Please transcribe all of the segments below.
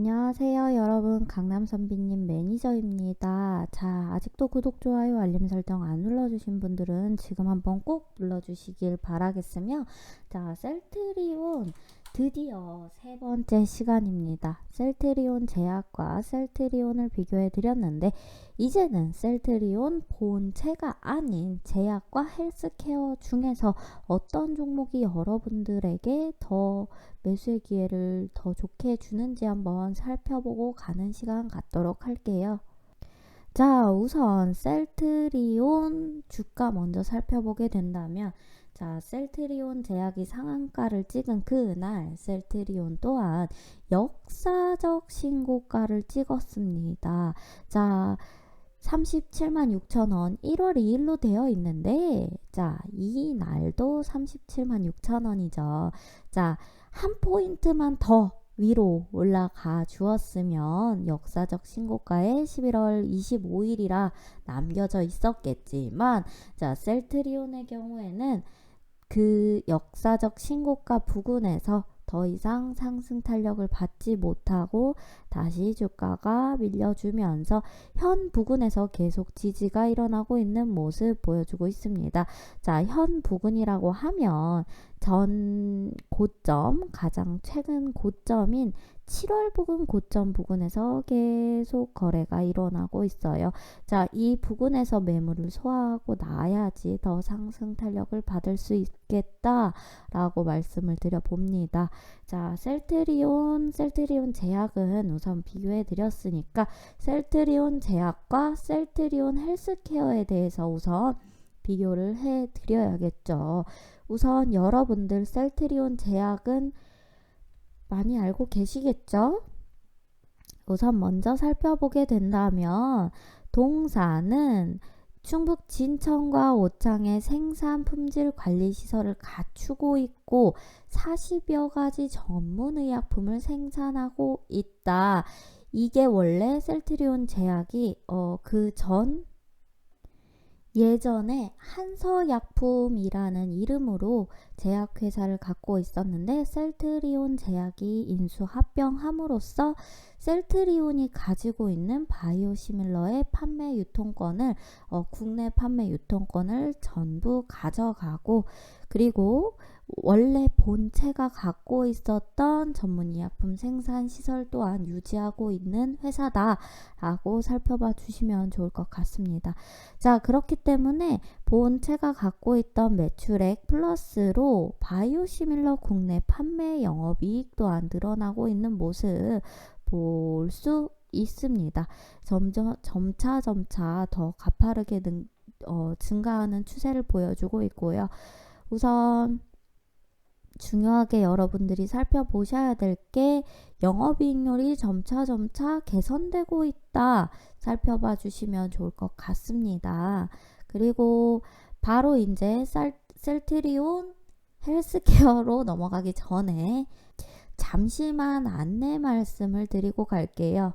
안녕하세요, 여러분. 강남선비님 매니저입니다. 자, 아직도 구독, 좋아요, 알림 설정 안 눌러주신 분들은 지금 한번 꼭 눌러주시길 바라겠으며, 자, 셀트리온 드디어 세 번째 시간입니다. 셀트리온 제약과 셀트리온을 비교해 드렸는데, 이제는 셀트리온 본체가 아닌 제약과 헬스케어 중에서 어떤 종목이 여러분들에게 더 매수의 기회를 더 좋게 주는지 한번 살펴보고 가는 시간 갖도록 할게요. 자, 우선 셀트리온 주가 먼저 살펴보게 된다면 자, 셀트리온 제약이 상한가를 찍은 그날 셀트리온 또한 역사적 신고가를 찍었습니다. 자, 37만 6천 원 1월 2일로 되어 있는데 자, 이 날도 37만 6천 원이죠. 자, 한 포인트만 더 위로 올라가 주었으면 역사적 신고가에 11월 25일이라 남겨져 있었겠지만 자 셀트리온의 경우에는 그 역사적 신고가 부근에서 더 이상 상승 탄력을 받지 못하고 다시 주가가 밀려주면서 현 부근에서 계속 지지가 일어나고 있는 모습 보여주고 있습니다. 자, 현 부근이라고 하면 전 고점, 가장 최근 고점인 7월 부근 고점 부근에서 계속 거래가 일어나고 있어요. 자, 이 부근에서 매물을 소화하고 나야지 더 상승 탄력을 받을 수 있겠다라고 말씀을 드려 봅니다. 자, 셀트리온, 셀트리온 제약은 우선 비교해 드렸으니까 셀트리온 제약과 셀트리온 헬스케어에 대해서 우선 비교를 해 드려야겠죠. 우선 여러분들 셀트리온 제약은 많이 알고 계시겠죠? 우선 먼저 살펴보게 된다면 동사는 충북 진천과 오창의 생산 품질 관리 시설을 갖추고 있고 40여 가지 전문 의약품을 생산하고 있다. 이게 원래 셀트리온 제약이 어, 그전 예전에 한서약품이라는 이름으로 제약회사를 갖고 있었는데 셀트리온 제약이 인수 합병함으로써 셀트리온이 가지고 있는 바이오시밀러의 판매 유통권을 어, 국내 판매 유통권을 전부 가져가고 그리고 원래 본체가 갖고 있었던 전문의약품 생산 시설 또한 유지하고 있는 회사다라고 살펴봐 주시면 좋을 것 같습니다. 자, 그렇기 때문에 본체가 갖고 있던 매출액 플러스로 바이오시밀러 국내 판매 영업이익 또한 늘어나고 있는 모습 볼 수 있습니다. 점점 점차 점차 더 가파르게 능, 어, 증가하는 추세를 보여주고 있고요. 우선 중요하게 여러분들이 살펴보셔야 될 게 영업이익률이 점차 점차 개선되고 있다 살펴봐 주시면 좋을 것 같습니다. 그리고 바로 이제 셀, 셀트리온 헬스케어로 넘어가기 전에 잠시만 안내 말씀을 드리고 갈게요.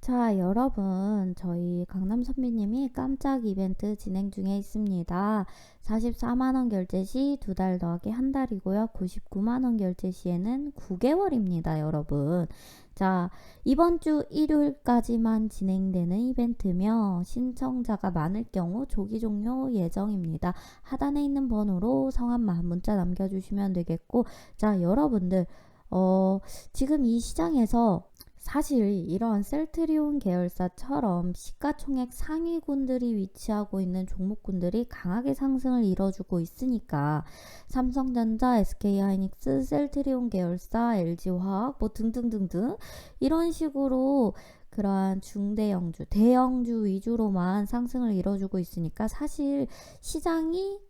자, 여러분, 저희 강남 선비님이 깜짝 이벤트 진행 중에 있습니다. 44만원 결제 시 두 달 더하기 한 달이고요. 99만원 결제 시에는 9개월입니다, 여러분. 자, 이번 주 일요일까지만 진행되는 이벤트며 신청자가 많을 경우 조기 종료 예정입니다. 하단에 있는 번호로 성함만 문자 남겨주시면 되겠고, 자, 여러분들, 어, 지금 이 시장에서 사실 이런 셀트리온 계열사처럼 시가총액 상위군들이 위치하고 있는 종목군들이 강하게 상승을 이뤄주고 있으니까 삼성전자, SK하이닉스, 셀트리온 계열사, LG화학 뭐 등등등등 이런 식으로 그러한 중대형주, 대형주 위주로만 상승을 이뤄주고 있으니까 사실 시장이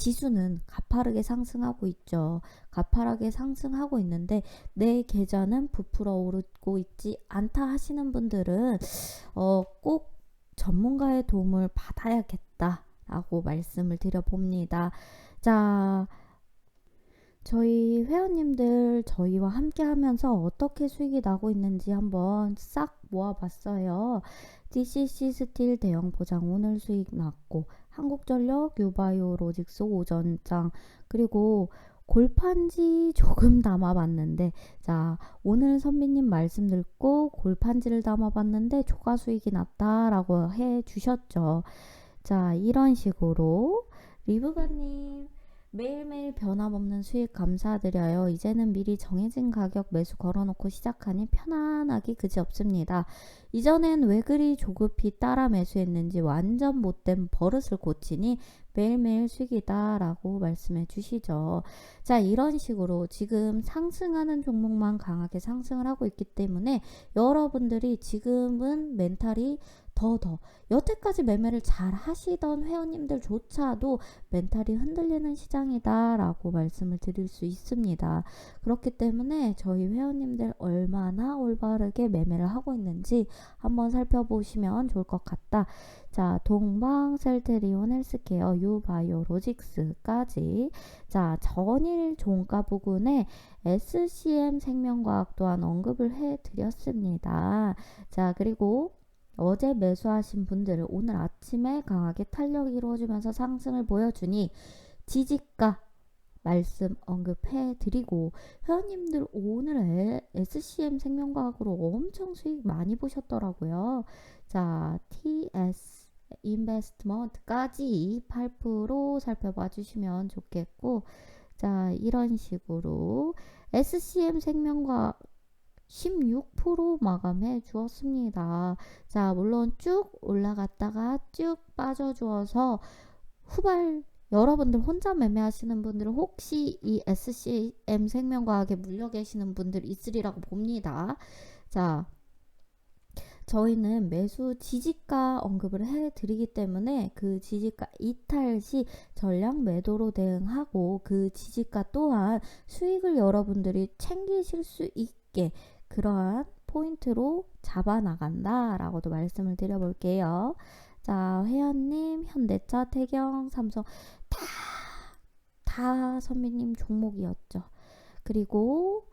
지수는 가파르게 상승하고 있죠. 가파르게 상승하고 있는데 내 계좌는 부풀어 오르고 있지 않다 하시는 분들은 어, 꼭 전문가의 도움을 받아야겠다라고 말씀을 드려봅니다. 자, 저희 회원님들 저희와 함께 하면서 어떻게 수익이 나고 있는지 한번 싹 모아봤어요. DCC 스틸 대형 보장 오늘 수익 났고 한국전력, 유바이오, 로직스 오전장 그리고 골판지 조금 담아봤는데 자 오늘 선배님 말씀 듣고 골판지를 담아봤는데 초과 수익이 났다라고 해 주셨죠. 자 이런 식으로 리브가님 매일매일 변함없는 수익 감사드려요. 이제는 미리 정해진 가격 매수 걸어놓고 시작하니 편안하기 그지없습니다. 이전엔 왜 그리 조급히 따라 매수했는지 완전 못된 버릇을 고치니 매일매일 수익이다라고 말씀해 주시죠. 자, 이런 식으로 지금 상승하는 종목만 강하게 상승을 하고 있기 때문에 여러분들이 지금은 멘탈이 더 더 여태까지 매매를 잘 하시던 회원님들조차도 멘탈이 흔들리는 시장이다라고 말씀을 드릴 수 있습니다. 그렇기 때문에 저희 회원님들 얼마나 올바르게 매매를 하고 있는지 한번 살펴보시면 좋을 것 같다. 자, 동방, 셀테리온, 헬스케어, 유바이오로직스까지 자, 전일 종가 부근에 SCM 생명과학 또한 언급을 해 드렸습니다. 자, 그리고 어제 매수하신 분들을 오늘 아침에 강하게 탄력이 이루어지면서 상승을 보여주니 지지가 말씀 언급해 드리고 회원님들 오늘 SCM 생명과학으로 엄청 수익 많이 보셨더라고요. 자, TS 인베스트먼트까지 8% 살펴봐 주시면 좋겠고 자, 이런 식으로 SCM 생명과학 16% 마감해 주었습니다. 자, 물론 쭉 올라갔다가 쭉 빠져 주어서 후발 여러분들 혼자 매매하시는 분들은 혹시 이 SCM 생명과학에 물려 계시는 분들 있으리라고 봅니다. 자, 저희는 매수 지지가 언급을 해드리기 때문에 그 지지가 이탈 시 전량 매도로 대응하고 그 지지가 또한 수익을 여러분들이 챙기실 수 있게 그러한 포인트로 잡아 나간다라고도 말씀을 드려볼게요. 자, 회원님, 현대차, 태경, 삼성 다, 다 선배님 종목이었죠. 그리고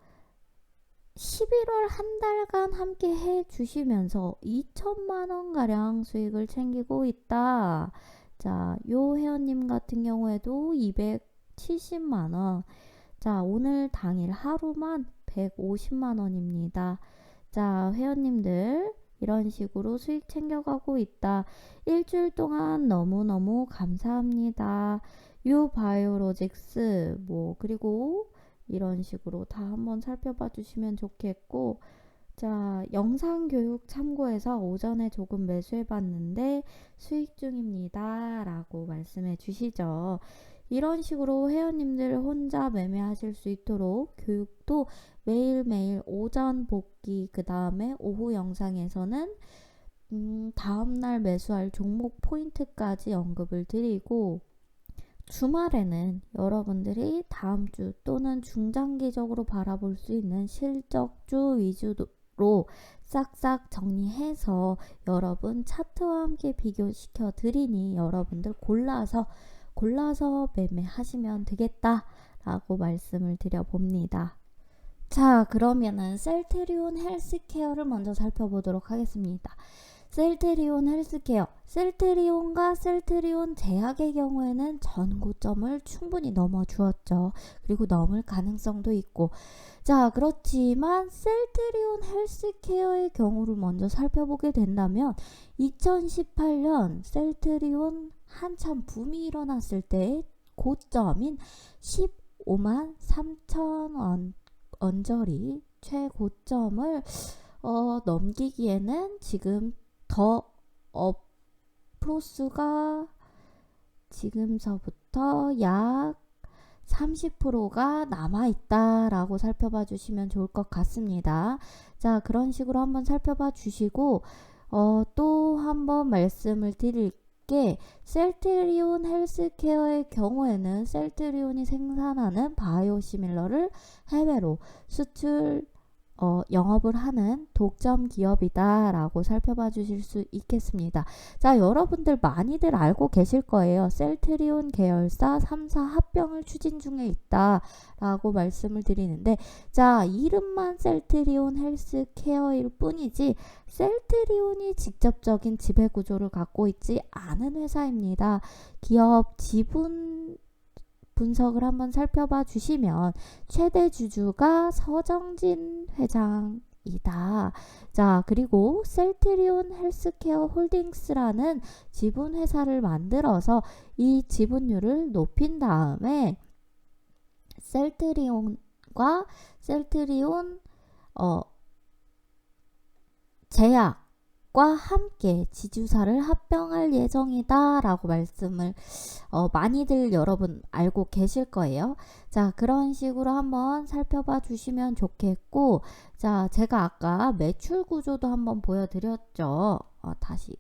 11월 한 달간 함께 해 주시면서 2천만 원 가량 수익을 챙기고 있다. 자, 요 회원님 같은 경우에도 270만 원. 자, 오늘 당일 하루만 150만 원입니다. 자, 회원님들 이런 식으로 수익 챙겨가고 있다. 일주일 동안 너무너무 감사합니다. 유바이오로직스 뭐 그리고 이런 식으로 다 한번 살펴봐 주시면 좋겠고 자 영상 교육 참고해서 오전에 조금 매수해 봤는데 수익 중입니다 라고 말씀해 주시죠 이런 식으로 회원님들 혼자 매매하실 수 있도록 교육도 매일매일 오전 복귀 그 다음에 오후 영상에서는 음, 다음날 매수할 종목 포인트까지 언급을 드리고 주말에는 여러분들이 다음 주 또는 중장기적으로 바라볼 수 있는 실적주 위주로 싹싹 정리해서 여러분 차트와 함께 비교시켜 드리니 여러분들 골라서 골라서 매매하시면 되겠다라고 말씀을 드려봅니다. 자, 그러면은 셀테리온 헬스케어를 먼저 살펴보도록 하겠습니다. 셀테리온 헬스케어, 셀테리온과 셀테리온 제약의 경우에는 전고점을 충분히 넘어 주었죠. 그리고 넘을 가능성도 있고. 자, 그렇지만 셀테리온 헬스케어의 경우를 먼저 살펴보게 된다면 2018년 셀테리온 한참 붐이 일어났을 때 고점인 15만 3천 원 언저리 최고점을 어, 넘기기에는 지금 더 업, 프로스가 지금서부터 약 30%가 남아있다라고 살펴봐 주시면 좋을 것 같습니다. 자, 그런 식으로 한번 살펴봐 주시고, 어, 또 한번 말씀을 드릴 게, 셀트리온 헬스케어의 경우에는 셀트리온이 생산하는 바이오시밀러를 해외로 수출 어, 영업을 하는 독점 기업이다라고 살펴봐 주실 수 있겠습니다. 자, 여러분들 많이들 알고 계실 거예요. 셀트리온 계열사 3사 합병을 추진 중에 있다라고 말씀을 드리는데, 자, 이름만 셀트리온 헬스케어일 뿐이지, 셀트리온이 직접적인 지배 구조를 갖고 있지 않은 회사입니다. 기업 지분 분석을 한번 살펴봐 주시면 최대 주주가 서정진 회장 이다. 자, 그리고 셀트리온 헬스케어 홀딩스라는 지분 회사를 만들어서 이 지분율을 높인 다음에 셀트리온과 셀트리온 어 제약 과 함께 지주사를 합병할 예정이다 라고 말씀을 어, 많이들 여러분 알고 계실 거예요. 자 그런 식으로 한번 살펴봐 주시면 좋겠고 자 제가 아까 매출 구조도 한번 보여드렸죠. 어, 다시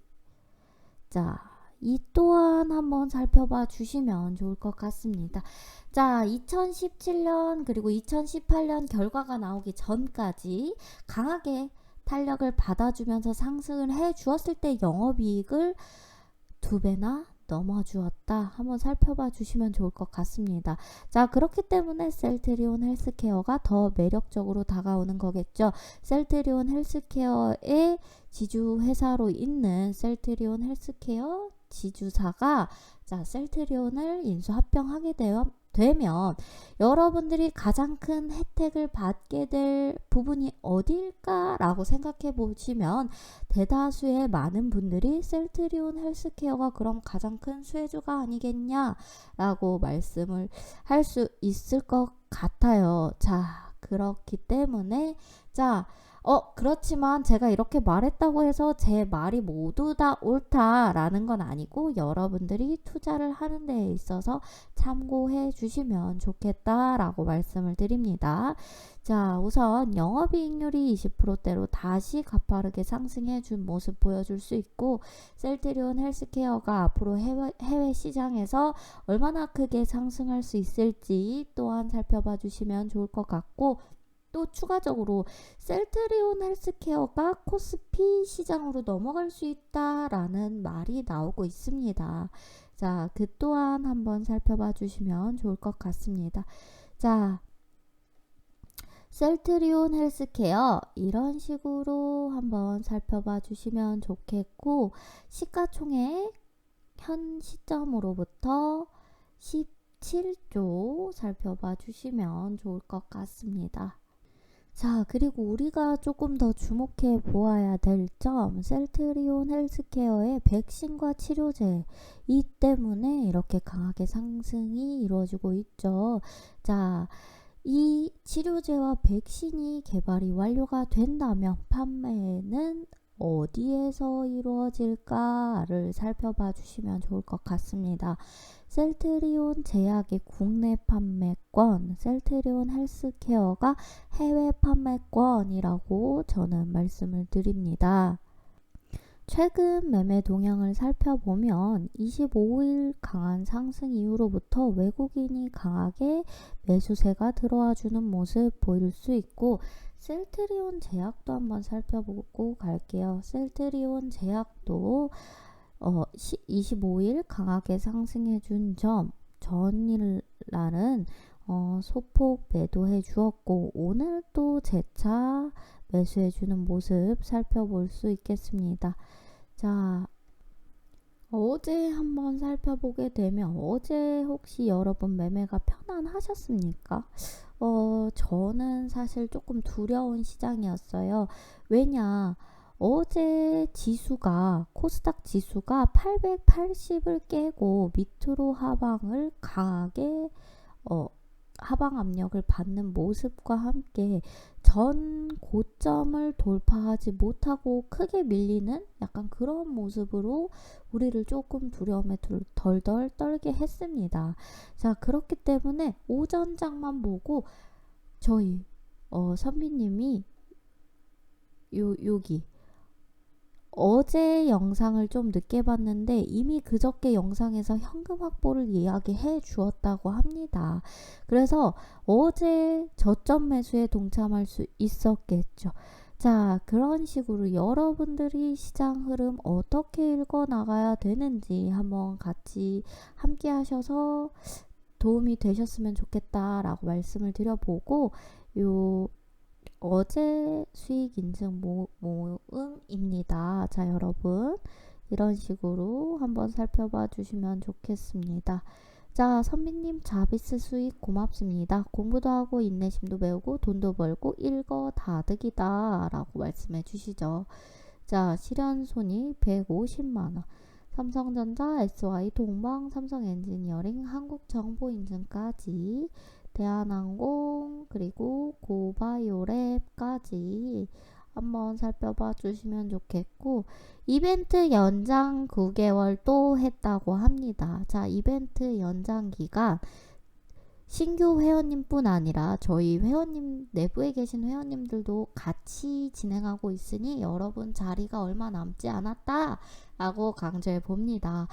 자 이 또한 한번 살펴봐 주시면 좋을 것 같습니다. 자, 2017년 그리고 2018년 결과가 나오기 전까지 강하게 탄력을 받아주면서 상승을 해 주었을 때 영업이익을 두 배나 넘어 주었다. 한번 살펴봐 주시면 좋을 것 같습니다. 자, 그렇기 때문에 셀트리온 헬스케어가 더 매력적으로 다가오는 거겠죠. 셀트리온 헬스케어의 지주 회사로 있는 셀트리온 헬스케어 지주사가 자, 셀트리온을 인수 합병하게 되어 되면 여러분들이 가장 큰 혜택을 받게 될 부분이 어딜까라고 생각해 보시면 대다수의 많은 분들이 셀트리온 헬스케어가 그럼 가장 큰 수혜주가 아니겠냐라고 말씀을 할 수 있을 것 같아요. 자, 그렇기 때문에 자, 어, 그렇지만 제가 이렇게 말했다고 해서 제 말이 모두 다 옳다라는 건 아니고 여러분들이 투자를 하는 데에 있어서 참고해 주시면 좋겠다라고 말씀을 드립니다. 자, 우선 영업이익률이 20%대로 다시 가파르게 상승해 준 모습 보여줄 수 있고 셀트리온 헬스케어가 앞으로 해외, 해외 시장에서 얼마나 크게 상승할 수 있을지 또한 살펴봐 주시면 좋을 것 같고 또 추가적으로 셀트리온 헬스케어가 코스피 시장으로 넘어갈 수 있다라는 말이 나오고 있습니다. 자, 그 또한 한번 살펴봐 주시면 좋을 것 같습니다. 자, 셀트리온 헬스케어 이런 식으로 한번 살펴봐 주시면 좋겠고 시가총액 현 시점으로부터 17조 살펴봐 주시면 좋을 것 같습니다. 자, 그리고 우리가 조금 더 주목해 보아야 될 점, 셀트리온 헬스케어의 백신과 치료제, 이 때문에 이렇게 강하게 상승이 이루어지고 있죠. 자, 이 치료제와 백신이 개발이 완료가 된다면 판매는 어디에서 이루어질까를 살펴봐 주시면 좋을 것 같습니다. 셀트리온 제약의 국내 판매권, 셀트리온 헬스케어가 해외 판매권이라고 저는 말씀을 드립니다. 최근 매매 동향을 살펴보면 25일 강한 상승 이후로부터 외국인이 강하게 매수세가 들어와 주는 모습 보일 수 있고 셀트리온 제약도 한번 살펴보고 갈게요. 셀트리온 제약도 어, 25일 강하게 상승해 준 점, 전일날은 어, 소폭 매도해 주었고 오늘 또 재차 매수해 주는 모습 살펴볼 수 있겠습니다. 자, 어제 한번 살펴보게 되면 어제 혹시 여러분 매매가 편안하셨습니까? 어, 저는 사실 조금 두려운 시장이었어요. 왜냐, 어제 지수가 코스닥 지수가 880을 깨고 밑으로 하방을 강하게 어, 하방 압력을 받는 모습과 함께 전 고점을 돌파하지 못하고 크게 밀리는 약간 그런 모습으로 우리를 조금 두려움에 덜덜 떨게 했습니다. 자, 그렇기 때문에 오전장만 보고 저희 어, 선비님이 요, 여기 어제 영상을 좀 늦게 봤는데 이미 그저께 영상에서 현금 확보를 이야기해 주었다고 합니다. 그래서 어제 저점 매수에 동참할 수 있었겠죠. 자, 그런 식으로 여러분들이 시장 흐름 어떻게 읽어 나가야 되는지 한번 같이 함께 하셔서 도움이 되셨으면 좋겠다라고 말씀을 드려보고 요 어제 수익 인증 모, 모음입니다. 자, 여러분. 이런 식으로 한번 살펴봐 주시면 좋겠습니다. 자, 선비님 자비스 수익 고맙습니다. 공부도 하고 인내심도 배우고 돈도 벌고 일거 다득이다 라고 말씀해 주시죠. 자, 실현손익 150만원. 삼성전자, SY 동방, 삼성엔지니어링, 한국정보인증까지 대한항공 그리고 고바이오랩까지 한번 살펴봐 주시면 좋겠고 이벤트 연장 9개월 또 했다고 합니다. 자, 이벤트 연장 기간 신규 회원님뿐 아니라 저희 회원님 내부에 계신 회원님들도 같이 진행하고 있으니 여러분 자리가 얼마 남지 않았다라고 강조해 봅니다.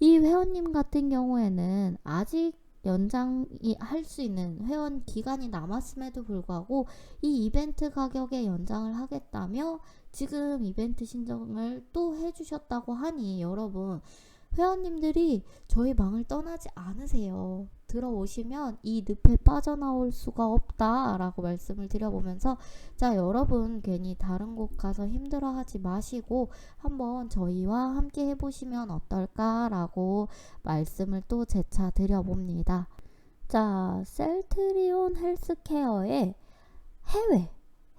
이 회원님 같은 경우에는 아직 연장이 할 수 있는 회원 기간이 남았음에도 불구하고 이 이벤트 가격에 연장을 하겠다며 지금 이벤트 신청을 또 해주셨다고 하니 여러분 회원님들이 저희 방을 떠나지 않으세요. 들어오시면 이 늪에 빠져나올 수가 없다라고 말씀을 드려보면서 자 여러분 괜히 다른 곳 가서 힘들어하지 마시고 한번 저희와 함께 해보시면 어떨까라고 말씀을 또 재차 드려봅니다. 자 셀트리온 헬스케어의 해외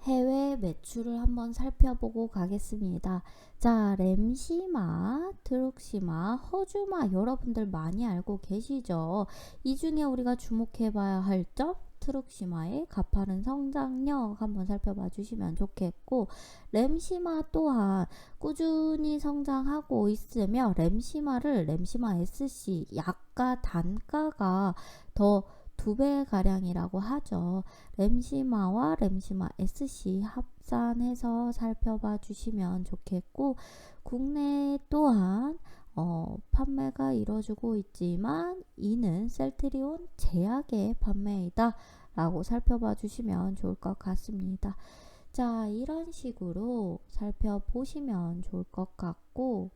해외 매출을 한번 살펴보고 가겠습니다. 자, 램시마, 트룩시마, 허주마 여러분들 많이 알고 계시죠? 이 중에 우리가 주목해 봐야 할 점, 트룩시마의 가파른 성장력 한번 살펴봐 주시면 좋겠고 램시마 또한 꾸준히 성장하고 있으며 램시마를 램시마 SC 약가 단가가 더 두 배 가량이라고 하죠. 램시마와 램시마 SC 합산해서 살펴봐 주시면 좋겠고 국내 또한 어, 판매가 이루어지고 있지만 이는 셀트리온 제약의 판매이다 라고 살펴봐 주시면 좋을 것 같습니다. 자, 이런 식으로 살펴보시면 좋을 것 같고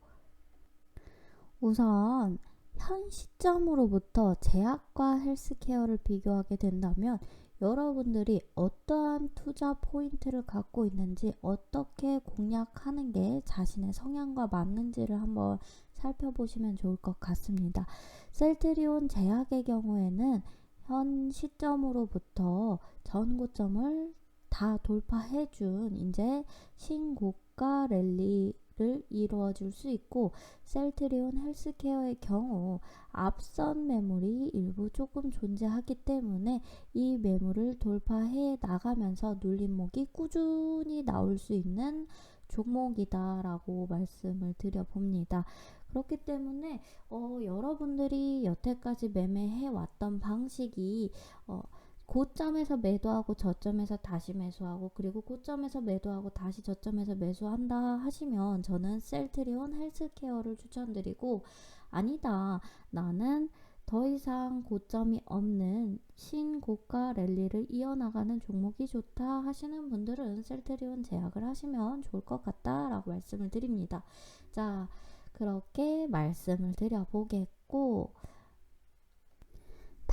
우선 현 시점으로부터 제약과 헬스케어를 비교하게 된다면 여러분들이 어떠한 투자 포인트를 갖고 있는지 어떻게 공략하는 게 자신의 성향과 맞는지를 한번 살펴보시면 좋을 것 같습니다. 셀트리온 제약의 경우에는 현 시점으로부터 전고점을 다 돌파해준 이제 신고가 랠리 를 이루어 줄 수 있고 셀트리온 헬스케어의 경우 앞선 매물이 일부 조금 존재하기 때문에 이 매물을 돌파해 나가면서 눌림목이 꾸준히 나올 수 있는 종목이다라고 말씀을 드려봅니다. 그렇기 때문에 어, 여러분들이 여태까지 매매해 왔던 방식이 어, 고점에서 매도하고 저점에서 다시 매수하고 그리고 고점에서 매도하고 다시 저점에서 매수한다 하시면 저는 셀트리온 헬스케어를 추천드리고 아니다 나는 더 이상 고점이 없는 신고가 랠리를 이어나가는 종목이 좋다 하시는 분들은 셀트리온 제약을 하시면 좋을 것 같다 라고 말씀을 드립니다. 자 그렇게 말씀을 드려보겠고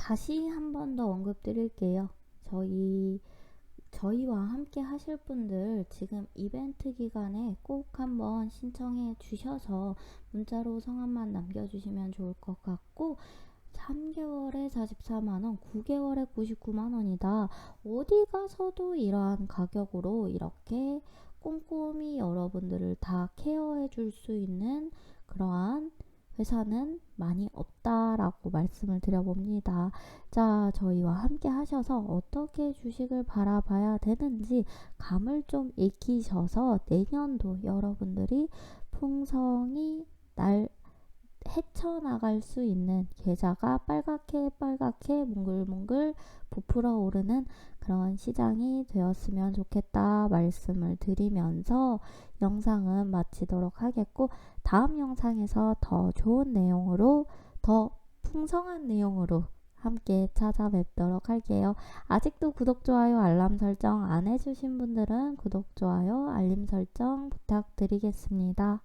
다시 한 번 더 언급 드릴게요. 저희 저희와 함께 하실 분들 지금 이벤트 기간에 꼭 한번 신청해 주셔서 문자로 성함만 남겨주시면 좋을 것 같고 3개월에 44만원, 9개월에 99만원이다. 어디 가서도 이러한 가격으로 이렇게 꼼꼼히 여러분들을 다 케어해 줄 수 있는 그러한 회사는 많이 없다라고 말씀을 드려봅니다. 자, 저희와 함께 하셔서 어떻게 주식을 바라봐야 되는지 감을 좀 익히셔서 내년도 여러분들이 풍성이 날 헤쳐나갈 수 있는 계좌가 빨갛게 빨갛게 몽글몽글 부풀어 오르는 그런 시장이 되었으면 좋겠다 말씀을 드리면서 영상은 마치도록 하겠고 다음 영상에서 더 좋은 내용으로 더 풍성한 내용으로 함께 찾아뵙도록 할게요. 아직도 구독, 좋아요, 알람 설정 안 해주신 분들은 구독, 좋아요, 알림 설정 부탁드리겠습니다.